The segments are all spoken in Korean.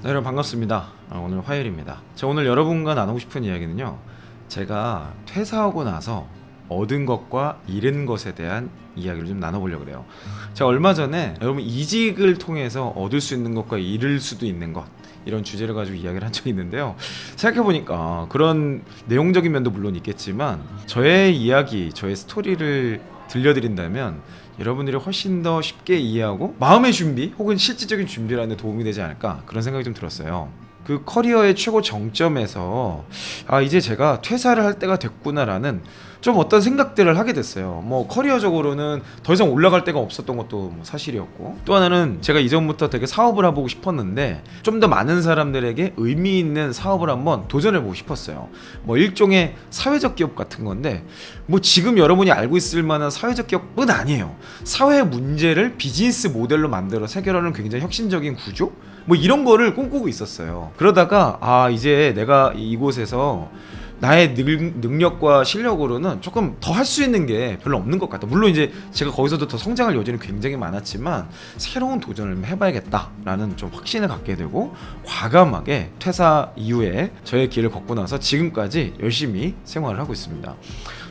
네, 여러분 반갑습니다. 아, 오늘 화요일입니다. 제가 오늘 여러분과 나누고 싶은 이야기는요. 제가 퇴사하고 나서 얻은 것과 잃은 것에 대한 이야기를 좀 나눠보려고 그래요. 제가 얼마 전에 여러분 이직을 통해서 얻을 수 있는 것과 잃을 수도 있는 것 이런 주제를 가지고 이야기를 한 적이 있는데요. 생각해보니까 그런 내용적인 면도 물론 있겠지만 저의 이야기, 저의 스토리를 들려드린다면 여러분들이 훨씬 더 쉽게 이해하고 마음의 준비 혹은 실질적인 준비라는 데 도움이 되지 않을까 그런 생각이 좀 들었어요. 그 커리어의 최고 정점에서 아 이제 제가 퇴사를 할 때가 됐구나라는 좀 어떤 생각들을 하게 됐어요. 뭐 커리어적으로는 더 이상 올라갈 데가 없었던 것도 뭐 사실이었고 또 하나는 제가 이전부터 되게 사업을 해보고 싶었는데 좀 더 많은 사람들에게 의미 있는 사업을 한번 도전해보고 싶었어요. 뭐 일종의 사회적 기업 같은 건데 뭐 지금 여러분이 알고 있을 만한 사회적 기업은 아니에요. 사회 문제를 비즈니스 모델로 만들어 해결하는 굉장히 혁신적인 구조? 뭐 이런 거를 꿈꾸고 있었어요. 그러다가 아 이제 내가 이곳에서 나의 능, 능력과 실력으로는 조금 더 할 수 있는 게 별로 없는 것 같다. 물론 이제 제가 거기서도 더 성장할 여지는 굉장히 많았지만 새로운 도전을 해봐야겠다라는 좀 확신을 갖게 되고 과감하게 퇴사 이후에 저의 길을 걷고 나서 지금까지 열심히 생활을 하고 있습니다.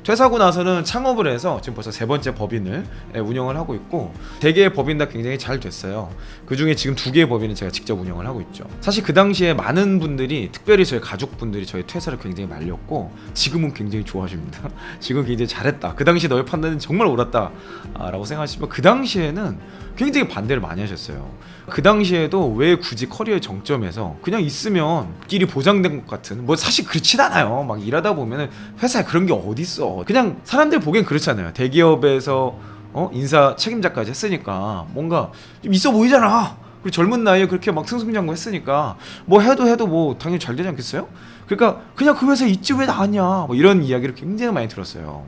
퇴사하고 나서는 창업을 해서 지금 벌써 세 번째 법인을 예, 운영을 하고 있고 세 개의 법인 다 굉장히 잘 됐어요. 그 중에 지금 두 개의 법인은 제가 직접 운영을 하고 있죠. 사실 그 당시에 많은 분들이 특별히 저희 가족분들이 저희 퇴사를 굉장히 말렸고 지금은 굉장히 좋아하십니다. 지금 굉장히 잘했다. 그 당시 너의 판단은 정말 옳았다라고 생각하시면 그 당시에는 굉장히 반대를 많이 하셨어요. 그 당시에도 왜 굳이 커리어의 정점에서 그냥 있으면 길이 보장된 것 같은 뭐 사실 그렇진 않아요. 막 일하다 보면은 회사에 그런 게 어디 있어. 그냥 사람들 보기엔 그렇잖아요. 대기업에서 어 인사 책임자까지 했으니까 뭔가 좀 있어 보이잖아. 그리고 젊은 나이에 그렇게 막 승승장구 했으니까 뭐 해도 해도 뭐 당연히 잘 되지 않겠어요? 그러니까 그냥 그 회사에 있지 왜 나왔냐 뭐 이런 이야기를 굉장히 많이 들었어요.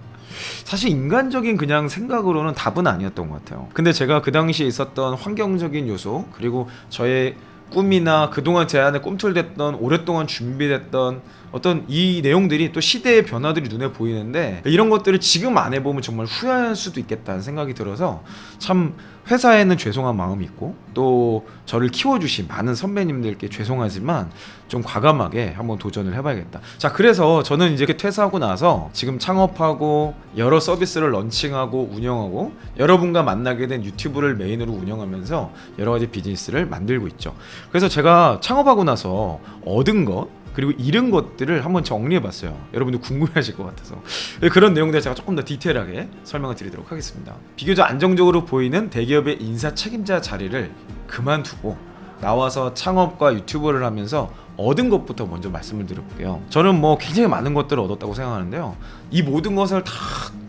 사실 인간적인 그냥 생각으로는 답은 아니었던 것 같아요. 근데 제가 그 당시에 있었던 환경적인 요소 그리고 저의 꿈이나 그동안 제 안에 꿈틀댔던 오랫동안 준비됐던 어떤 이 내용들이 또 시대의 변화들이 눈에 보이는데 이런 것들을 지금 안 해보면 정말 후회할 수도 있겠다는 생각이 들어서 참 회사에는 죄송한 마음이 있고 또 저를 키워주신 많은 선배님들께 죄송하지만 좀 과감하게 한번 도전을 해봐야겠다. 자 그래서 저는 이제 퇴사하고 나서 지금 창업하고 여러 서비스를 런칭하고 운영하고 여러분과 만나게 된 유튜브를 메인으로 운영하면서 여러 가지 비즈니스를 만들고 있죠. 그래서 제가 창업하고 나서 얻은 것 그리고 잃은 것들을 한번 정리해봤어요. 여러분들 궁금해하실 것 같아서 네, 그런 내용들 제가 조금 더 디테일하게 설명을 드리도록 하겠습니다. 비교적 안정적으로 보이는 대기업의 인사 책임자 자리를 그만두고 나와서 창업과 유튜브를 하면서 얻은 것부터 먼저 말씀을 드려볼게요. 저는 뭐 굉장히 많은 것들을 얻었다고 생각하는데요. 이 모든 것을 다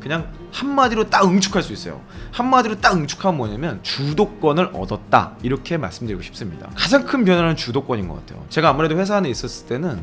그냥 한마디로 딱 응축할 수 있어요. 한마디로 딱 응축하면 뭐냐면 주도권을 얻었다. 이렇게 말씀드리고 싶습니다. 가장 큰 변화는 주도권인 것 같아요. 제가 아무래도 회사 안에 있었을 때는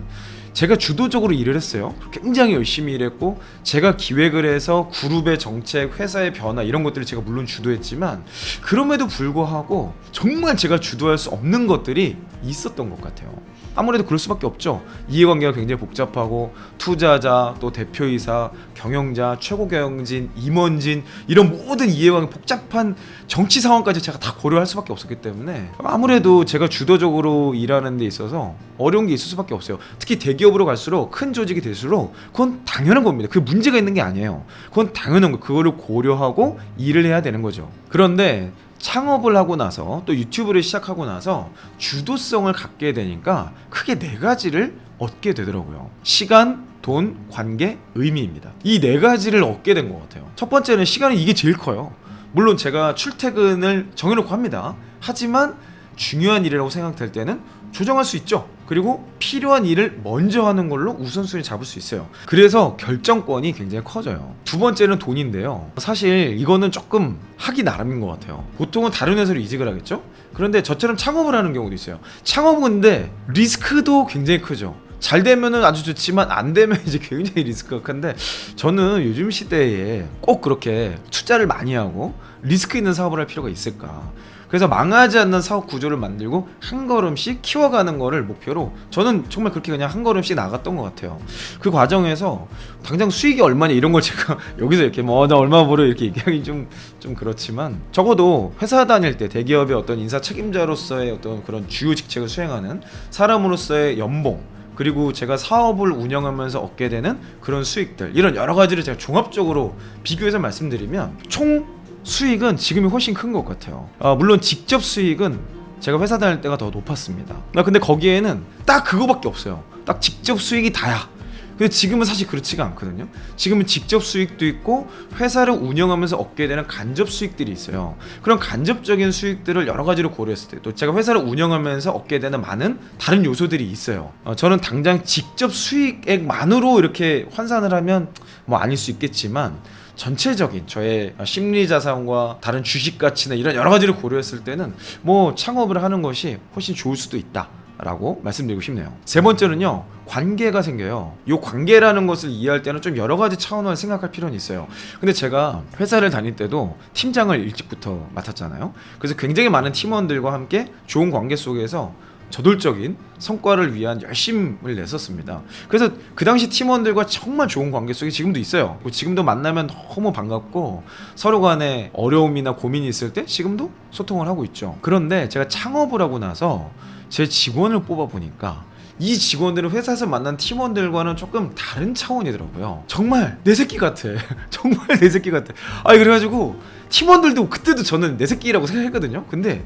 제가 주도적으로 일을 했어요. 굉장히 열심히 일했고 제가 기획을 해서 그룹의 정책, 회사의 변화 이런 것들을 제가 물론 주도했지만 그럼에도 불구하고 정말 제가 주도할 수 없는 것들이 있었던 것 같아요. 아무래도 그럴 수밖에 없죠. 이해관계가 굉장히 복잡하고 투자자, 또 대표이사, 경영자, 최고 경영진, 임원진 이런 모든 이해관계 복잡한 정치 상황까지 제가 다 고려할 수밖에 없었기 때문에 아무래도 제가 주도적으로 일하는 데 있어서 어려운 게 있을 수밖에 없어요. 특히 대기업으로 갈수록 큰 조직이 될수록 그건 당연한 겁니다. 그게 문제가 있는 게 아니에요. 그건 당연한 거. 그거를 고려하고 일을 해야 되는 거죠. 그런데 창업을 하고 나서 또 유튜브를 시작하고 나서 주도성을 갖게 되니까 크게 네 가지를 얻게 되더라고요. 시간, 돈, 관계, 의미입니다. 이 네 가지를 얻게 된 것 같아요. 첫 번째는 시간이 이게 제일 커요. 물론 제가 출퇴근을 정해놓고 합니다. 하지만 중요한 일이라고 생각될 때는 조정할 수 있죠. 그리고 필요한 일을 먼저 하는 걸로 우선순위 잡을 수 있어요. 그래서 결정권이 굉장히 커져요. 두 번째는 돈인데요. 사실 이거는 조금 하기 나름인 것 같아요. 보통은 다른 회사로 이직을 하겠죠? 그런데 저처럼 창업을 하는 경우도 있어요. 창업은 근데 리스크도 굉장히 크죠. 잘 되면은 아주 좋지만 안 되면 이제 굉장히 리스크가 큰데 저는 요즘 시대에 꼭 그렇게 투자를 많이 하고 리스크 있는 사업을 할 필요가 있을까? 그래서 망하지 않는 사업 구조를 만들고 한 걸음씩 키워가는 거를 목표로 저는 정말 그렇게 그냥 한 걸음씩 나갔던 것 같아요. 그 과정에서 당장 수익이 얼마냐 이런 걸 제가 여기서 이렇게 뭐 나 얼마 벌어 이렇게 얘기하기 좀, 좀 그렇지만 적어도 회사 다닐 때 대기업의 어떤 인사 책임자로서의 어떤 그런 주요 직책을 수행하는 사람으로서의 연봉 그리고 제가 사업을 운영하면서 얻게 되는 그런 수익들 이런 여러 가지를 제가 종합적으로 비교해서 말씀드리면 총 수익은 지금이 훨씬 큰 것 같아요. 아, 물론 직접 수익은 제가 회사 다닐 때가 더 높았습니다. 나 근데 거기에는 딱 그거밖에 없어요. 딱 직접 수익이 다야. 근데 지금은 사실 그렇지가 않거든요. 지금은 직접 수익도 있고 회사를 운영하면서 얻게 되는 간접 수익들이 있어요. 그런 간접적인 수익들을 여러 가지로 고려했을 때 또 제가 회사를 운영하면서 얻게 되는 많은 다른 요소들이 있어요. 어, 저는 당장 직접 수익액만으로 이렇게 환산을 하면 뭐 아닐 수 있겠지만 전체적인 저의 심리 자산과 다른 주식 가치나 이런 여러 가지를 고려했을 때는 뭐 창업을 하는 것이 훨씬 좋을 수도 있다. 라고 말씀드리고 싶네요. 세 번째는요, 관계가 생겨요. 이 관계라는 것을 이해할 때는 좀 여러 가지 차원을 생각할 필요는 있어요. 근데 제가 회사를 다닐 때도 팀장을 일찍부터 맡았잖아요. 그래서 굉장히 많은 팀원들과 함께 좋은 관계 속에서 저돌적인 성과를 위한 열심을 냈었습니다. 그래서 그 당시 팀원들과 정말 좋은 관계 속에 지금도 있어요. 그리고 지금도 만나면 너무 반갑고 서로 간에 어려움이나 고민이 있을 때 지금도 소통을 하고 있죠. 그런데 제가 창업을 하고 나서 제 직원을 뽑아 보니까 이 직원들은 회사에서 만난 팀원들과는 조금 다른 차원이더라고요. 정말 내 새끼 같아. 정말 내 새끼 같아. 아 그래가지고 팀원들도 그때도 저는 내 새끼라고 생각했거든요. 근데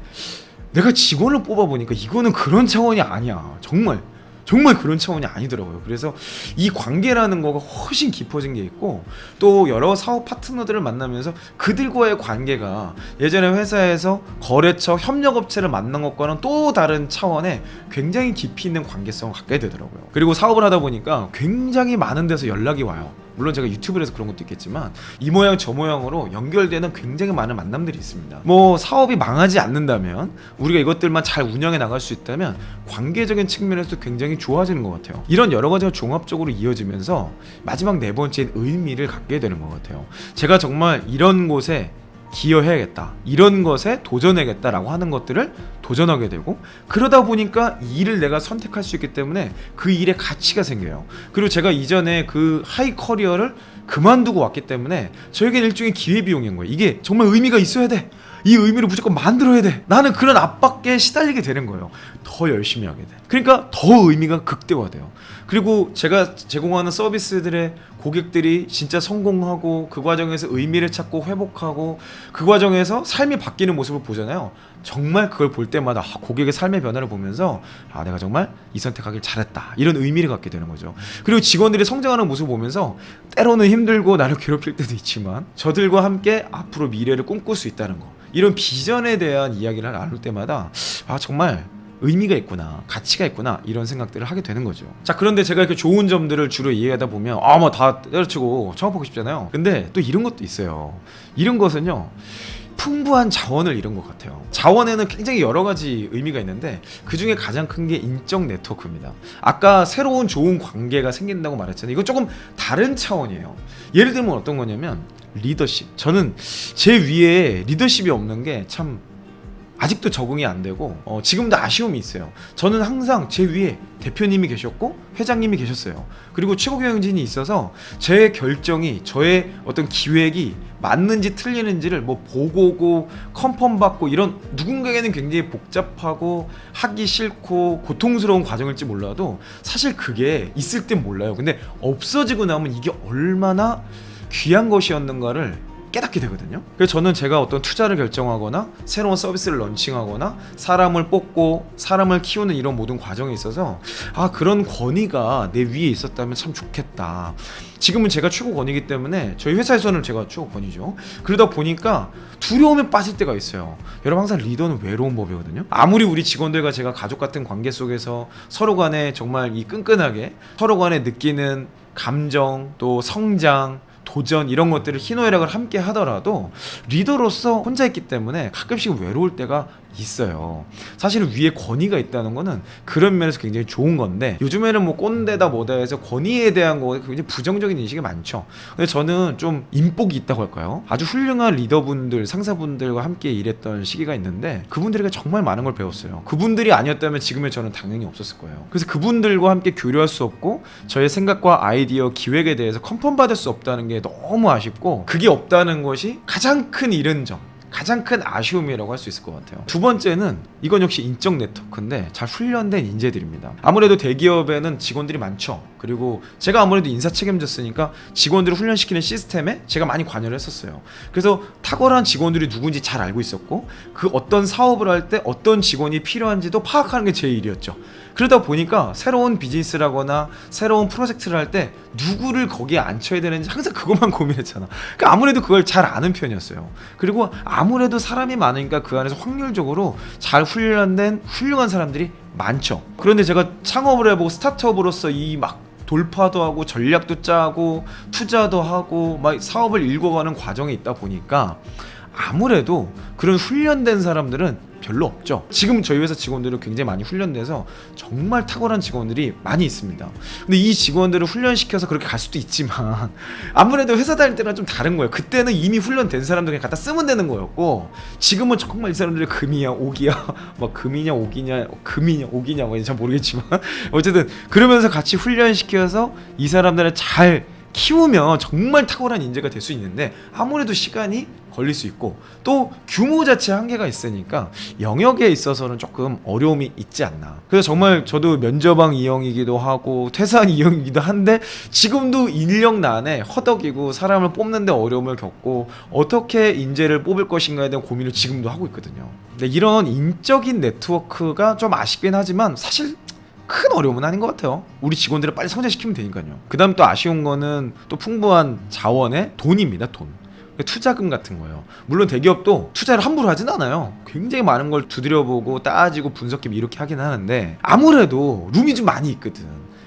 내가 직원을 뽑아 보니까 이거는 그런 차원이 아니야. 정말 정말 그런 차원이 아니더라고요. 그래서 이 관계라는 거가 훨씬 깊어진 게 있고 또 여러 사업 파트너들을 만나면서 그들과의 관계가 예전에 회사에서 거래처 협력업체를 만난 것과는 또 다른 차원의 굉장히 깊이 있는 관계성을 갖게 되더라고요. 그리고 사업을 하다 보니까 굉장히 많은 데서 연락이 와요. 물론 제가 유튜브를 해서 그런 것도 있겠지만 이 모양 저 모양으로 연결되는 굉장히 많은 만남들이 있습니다. 뭐 사업이 망하지 않는다면 우리가 이것들만 잘 운영해 나갈 수 있다면 관계적인 측면에서 굉장히 좋아지는 것 같아요. 이런 여러 가지가 종합적으로 이어지면서 마지막 네 번째는 의미를 갖게 되는 것 같아요. 제가 정말 이런 곳에 기여해야겠다. 이런 것에 도전해야겠다라고 하는 것들을 도전하게 되고 그러다 보니까 이 일을 내가 선택할 수 있기 때문에 그 일에 가치가 생겨요. 그리고 제가 이전에 그 하이 커리어를 그만두고 왔기 때문에 저에게는 일종의 기회 비용인 거예요. 이게 정말 의미가 있어야 돼. 이 의미를 무조건 만들어야 돼. 나는 그런 압박에 시달리게 되는 거예요. 더 열심히 하게 돼. 그러니까 더 의미가 극대화돼요. 그리고 제가 제공하는 서비스들의 고객들이 진짜 성공하고 그 과정에서 의미를 찾고 회복하고 그 과정에서 삶이 바뀌는 모습을 보잖아요. 정말 그걸 볼 때마다 아, 고객의 삶의 변화를 보면서 아 내가 정말 이 선택하길 잘했다 이런 의미를 갖게 되는 거죠. 그리고 직원들이 성장하는 모습을 보면서 때로는 힘들고 나를 괴롭힐 때도 있지만 저들과 함께 앞으로 미래를 꿈꿀 수 있다는 거 이런 비전에 대한 이야기를 나눌 때마다 아 정말 의미가 있구나, 가치가 있구나 이런 생각들을 하게 되는 거죠. 자 그런데 제가 이렇게 좋은 점들을 주로 이해하다 보면 아뭐다 때려치고 창업하고 싶잖아요. 근데 또 이런 것도 있어요. 이런 것은요. 풍부한 자원을 잃은 것 같아요. 자원에는 굉장히 여러 가지 의미가 있는데 그 중에 가장 큰 게 인적 네트워크입니다. 아까 새로운 좋은 관계가 생긴다고 말했잖아요. 이건 조금 다른 차원이에요. 예를 들면 어떤 거냐면 리더십. 저는 제 위에 리더십이 없는 게 참 아직도 적응이 안 되고 어, 지금도 아쉬움이 있어요. 저는 항상 제 위에 대표님이 계셨고 회장님이 계셨어요. 그리고 최고 경영진이 있어서 제 결정이 저의 어떤 기획이 맞는지 틀리는지를 뭐 보고고 컨펌 받고 이런 누군가에게는 굉장히 복잡하고 하기 싫고 고통스러운 과정일지 몰라도 사실 그게 있을 땐 몰라요. 근데 없어지고 나면 이게 얼마나 귀한 것이었는가를 깨닫게 되거든요. 그래서 저는 제가 어떤 투자를 결정하거나 새로운 서비스를 런칭하거나 사람을 뽑고 사람을 키우는 이런 모든 과정에 있어서 아 그런 권위가 내 위에 있었다면 참 좋겠다. 지금은 제가 최고 권위이기 때문에 저희 회사에서는 제가 최고 권위죠. 그러다 보니까 두려움에 빠질 때가 있어요. 여러분 항상 리더는 외로운 법이거든요. 아무리 우리 직원들과 제가 가족 같은 관계 속에서 서로 간에 정말 이 끈끈하게 서로 간에 느끼는 감정 또 성장 도전 이런 것들을 희노애락을 함께 하더라도 리더로서 혼자 있기 때문에 가끔씩 외로울 때가 있어요. 사실은 위에 권위가 있다는 거는 그런 면에서 굉장히 좋은 건데 요즘에는 뭐 꼰대다 뭐다 해서 권위에 대한 거 굉장히 부정적인 인식이 많죠. 근데 저는 좀 인복이 있다고 할까요? 아주 훌륭한 리더분들, 상사분들과 함께 일했던 시기가 있는데 그분들에게 정말 많은 걸 배웠어요. 그분들이 아니었다면 지금의 저는 당연히 없었을 거예요. 그래서 그분들과 함께 교류할 수 없고 저의 생각과 아이디어, 기획에 대해서 컨펌 받을 수 없다는 게 너무 아쉽고 그게 없다는 것이 가장 큰 잃은 점. 가장 큰 아쉬움이라고 할 수 있을 것 같아요. 두 번째는 이건 역시 인적 네트워크인데 잘 훈련된 인재들입니다. 아무래도 대기업에는 직원들이 많죠. 그리고 제가 아무래도 인사 책임졌으니까 직원들을 훈련시키는 시스템에 제가 많이 관여를 했었어요. 그래서 탁월한 직원들이 누군지 잘 알고 있었고 그 어떤 사업을 할 때 어떤 직원이 필요한지도 파악하는 게 제 일이었죠. 그러다 보니까 새로운 비즈니스라거나 새로운 프로젝트를 할 때 누구를 거기에 앉혀야 되는지 항상 그것만 고민했잖아. 그러니까 아무래도 그걸 잘 아는 편이었어요. 그리고 아무래도 사람이 많으니까 그 안에서 확률적으로 잘 훈련된 훌륭한 사람들이 많죠. 그런데 제가 창업을 해보고 스타트업으로서 이막 돌파도 하고 전략도 짜고 투자도 하고 막 사업을 일궈가는 과정에 있다 보니까 아무래도 그런 훈련된 사람들은 별로 없죠. 지금 저희 회사 직원들은 굉장히 많이 훈련돼서 정말 탁월한 직원들이 많이 있습니다. 근데 이 직원들을 훈련시켜서 그렇게 갈 수도 있지만 아무래도 회사 다닐 때랑 좀 다른 거예요. 그때는 이미 훈련된 사람들 그냥 갖다 쓰면 되는 거였고 지금은 정말 이 사람들이 금이야 오기야 막 금이냐 오기냐 금이냐 오기냐 뭐잘 모르겠지만 어쨌든 그러면서 같이 훈련시켜서 이 사람들을 잘 키우면 정말 탁월한 인재가 될 수 있는데 아무래도 시간이 걸릴 수 있고 또 규모 자체 한계가 있으니까 영역에 있어서는 조금 어려움이 있지 않나. 그래서 정말 저도 면접왕 이형이기도 하고 퇴사한 이형이기도 한데 지금도 인력난에 허덕이고 사람을 뽑는데 어려움을 겪고 어떻게 인재를 뽑을 것인가에 대한 고민을 지금도 하고 있거든요. 근데 이런 인적인 네트워크가 좀 아쉽긴 하지만 사실 큰 어려움은 아닌 것 같아요. 우리 직원들을 빨리 성장시키면 되니까요. 그 다음 또 아쉬운 거는 또 풍부한 자원의 돈입니다. 돈. 투자금 같은 거예요. 물론 대기업도 투자를 함부로 하진 않아요. 굉장히 많은 걸 두드려보고 따지고 분석해 이렇게 하긴 하는데 아무래도 룸이 좀 많이 있거든.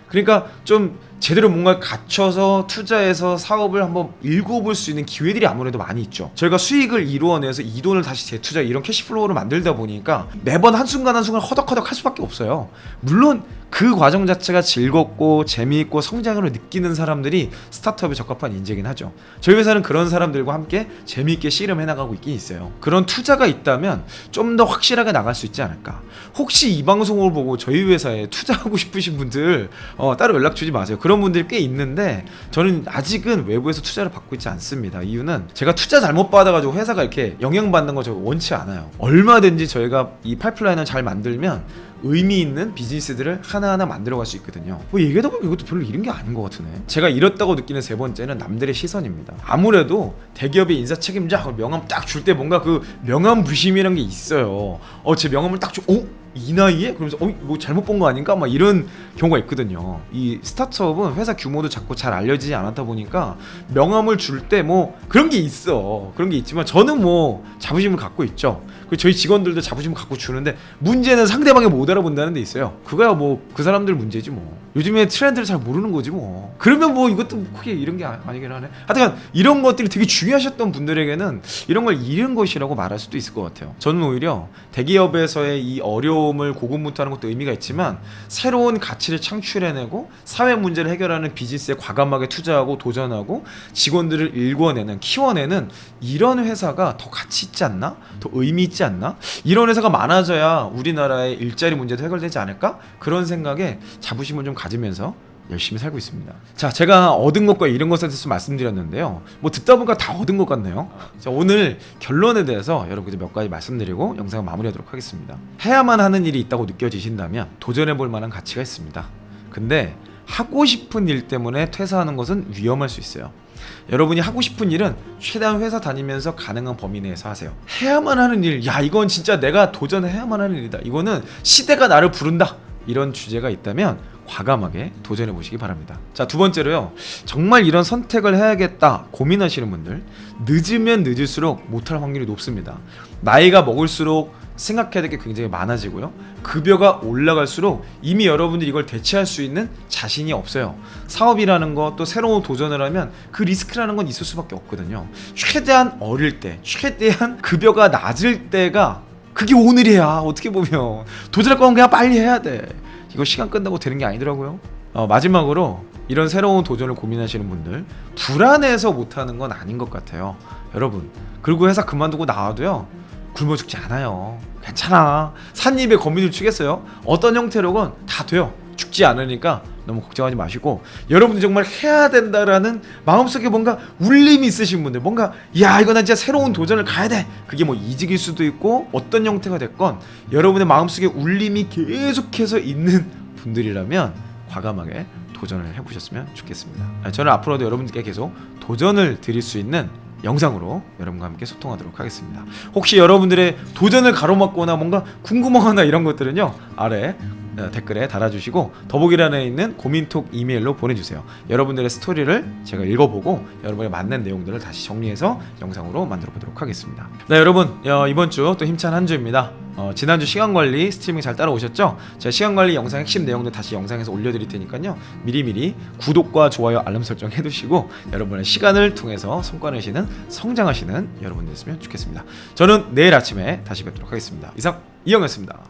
그러니까 좀 제대로 뭔가 갖춰서 투자해서 사업을 한번 읽어볼 수 있는 기회들이 아무래도 많이 있죠. 저희가 수익을 이루어내서 이 돈을 다시 재투자 이런 캐시플로우를 만들다 보니까 매번 한순간 한순간 허덕허덕 할 수밖에 없어요. 물론 그 과정 자체가 즐겁고 재미있고 성장으로 느끼는 사람들이 스타트업에 적합한 인재긴 하죠. 저희 회사는 그런 사람들과 함께 재미있게 씨름해 나가고 있긴 있어요. 그런 투자가 있다면 좀 더 확실하게 나갈 수 있지 않을까. 혹시 이 방송을 보고 저희 회사에 투자하고 싶으신 분들 어, 따로 연락 주지 마세요. 그런 분들이 꽤 있는데 저는 아직은 외부에서 투자를 받고 있지 않습니다. 이유는 제가 투자 잘못 받아가지고 회사가 이렇게 영향받는 거 제가 원치 않아요. 얼마든지 저희가 이 파이프라인을 잘 만들면 의미 있는 비즈니스들을 하나하나 만들어갈 수 있거든요. 뭐 얘기하다 보면 이것도 별로 이런 게 아닌 것 같으네. 제가 이렇다고 느끼는 세 번째는 남들의 시선입니다. 아무래도 대기업의 인사 책임자 명함 딱 줄 때 뭔가 그 명함 부심이라는 게 있어요. 어, 제 명함을 딱 줘, 어? 이 나이에? 그러면서 어, 뭐 잘못 본 거 아닌가? 막 이런 경우가 있거든요. 이 스타트업은 회사 규모도 작고 잘 알려지지 않았다 보니까 명함을 줄 때 뭐 그런 게 있어. 그런 게 있지만 저는 뭐 자부심을 갖고 있죠. 그 저희 직원들도 자부심을 갖고 주는데 문제는 상대방이 못 알아본다는 데 있어요. 그거야 뭐 그 사람들 문제지 뭐. 요즘에 트렌드를 잘 모르는 거지 뭐. 그러면 뭐 이것도 크게 이런 게 아- 아니긴 하네. 하여튼 이런 것들이 되게 중요하셨던 분들에게는 이런 걸 잃은 것이라고 말할 수도 있을 것 같아요. 저는 오히려 대기업에서의 이 어려움을 고군분투하는 것도 의미가 있지만 새로운 가치를 창출해내고 사회 문제를 해결하는 비즈니스에 과감하게 투자하고 도전하고 직원들을 일궈내는 키워내는 이런 회사가 더 가치 있지 않나? 더 의미 있지 않나? 이런 회사가 많아져야 우리나라의 일자리 문제도 해결되지 않을까? 그런 생각에 자부심을 좀 가지면서 열심히 살고 있습니다. 자, 제가 얻은 것과 잃은 것에 대해서 말씀드렸는데요. 뭐 듣다 보니까 다 얻은 것 같네요. 자, 오늘 결론에 대해서 여러분께 몇 가지 말씀드리고 영상을 마무리하도록 하겠습니다. 해야만 하는 일이 있다고 느껴지신다면 도전해 볼 만한 가치가 있습니다. 근데 하고 싶은 일 때문에 퇴사하는 것은 위험할 수 있어요. 여러분이 하고 싶은 일은 최대한 회사 다니면서 가능한 범위 내에서 하세요. 해야만 하는 일, 야 이건 진짜 내가 도전해야만 하는 일이다. 이거는 시대가 나를 부른다. 이런 주제가 있다면 과감하게 도전해 보시기 바랍니다. 자, 두 번째로요. 정말 이런 선택을 해야겠다 고민하시는 분들 늦으면 늦을수록 못할 확률이 높습니다. 나이가 먹을수록 생각해야 될 게 굉장히 많아지고요. 급여가 올라갈수록 이미 여러분들이 이걸 대체할 수 있는 자신이 없어요. 사업이라는 거또 새로운 도전을 하면 그 리스크라는 건 있을 수밖에 없거든요. 최대한 어릴 때, 최대한 급여가 낮을 때가 그게 오늘이야. 어떻게 보면 도전할 거면 그냥 빨리 해야 돼. 이거 시간 끝나고 되는 게 아니더라고요. 어, 마지막으로 이런 새로운 도전을 고민하시는 분들 불안해서 못하는 건 아닌 것 같아요. 여러분 그리고 회사 그만두고 나와도요 굶어 죽지 않아요. 괜찮아. 산입에 거미줄 치겠어요. 어떤 형태로건 다 돼요. 죽지 않으니까 너무 걱정하지 마시고 여러분들 정말 해야 된다라는 마음속에 뭔가 울림이 있으신 분들 뭔가 야 이거 나 진짜 새로운 도전을 가야 돼 그게 뭐 이직일 수도 있고 어떤 형태가 됐건 여러분의 마음속에 울림이 계속해서 있는 분들이라면 과감하게 도전을 해보셨으면 좋겠습니다 아, 저는 앞으로도 여러분들께 계속 도전을 드릴 수 있는 영상으로 여러분과 함께 소통하도록 하겠습니다. 혹시 여러분들의 도전을 가로막거나 뭔가 궁금하거나 이런 것들은요 아래 어, 댓글에 달아주시고 더보기란에 있는 고민톡 이메일로 보내주세요. 여러분들의 스토리를 제가 읽어보고 여러분에 맞는 내용들을 다시 정리해서 영상으로 만들어 보도록 하겠습니다. 네 여러분 어, 이번 주 또 힘찬 한 주입니다. 어, 지난주 시간 관리 스트리밍 잘 따라오셨죠? 제가 시간 관리 영상 핵심 내용들 다시 영상에서 올려드릴 테니까요. 미리미리 구독과 좋아요 알람 설정 해두시고 여러분의 시간을 통해서 성과 내시는 성장하시는 여러분 됐으면 좋겠습니다. 저는 내일 아침에 다시 뵙도록 하겠습니다. 이상 이영이었습니다.